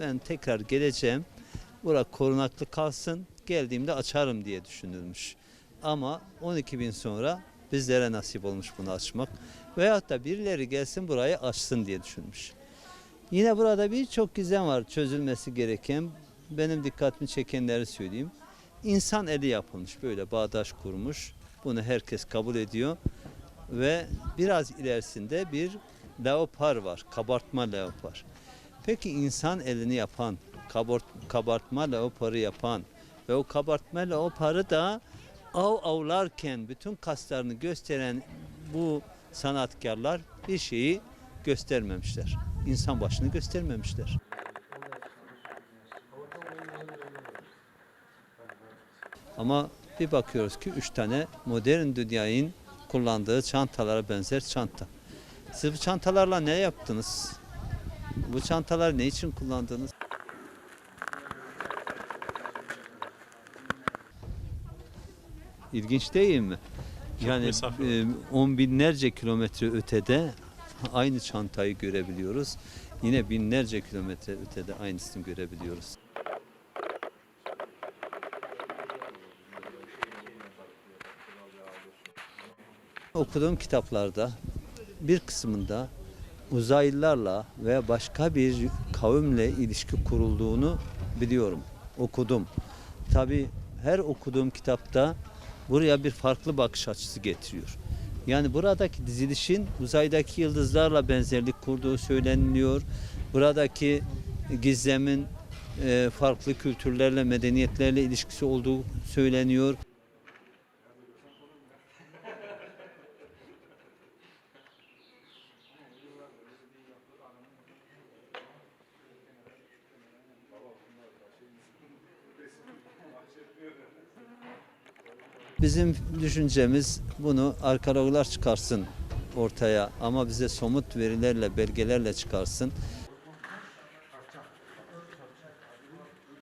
ben tekrar geleceğim. Bura korunaklı kalsın. Geldiğimde açarım diye düşünülmüş. Ama 12 bin sonra bizlere nasip olmuş bunu açmak. Veyahut da birileri gelsin burayı açsın diye düşünmüş. Yine burada birçok gizem var çözülmesi gereken. Benim dikkatimi çekenleri söyleyeyim. İnsan eli yapılmış böyle bağdaş kurmuş. Bunu herkes kabul ediyor. Ve biraz ilerisinde bir leopar var. Kabartma leopar. Peki insan elini yapan, kabart, kabartma leoparı yapan ve o kabartma leoparı da av avlarken bütün kaslarını gösteren bu sanatkarlar bir şeyi göstermemişler. İnsan başını göstermemişler. Ama bir bakıyoruz ki üç tane modern dünyanın kullandığı çantalara benzer çanta. Siz bu çantalarla ne yaptınız? Bu çantalar ne için kullandınız? İlginç değil mi? Yani e, on binlerce kilometre ötede aynı çantayı görebiliyoruz. Yine binlerce kilometre ötede aynısını görebiliyoruz. Okuduğum kitaplarda bir kısmında uzaylılarla veya başka bir kavimle ilişki kurulduğunu biliyorum. Okudum. Tabi her okuduğum kitapta buraya bir farklı bakış açısı getiriyor. Yani buradaki dizilişin uzaydaki yıldızlarla benzerlik kurduğu söyleniliyor. Buradaki gizemin e, farklı kültürlerle, medeniyetlerle ilişkisi olduğu söyleniyor. Bizim düşüncemiz bunu arkeologlar çıkarsın ortaya ama bize somut verilerle, belgelerle çıkarsın.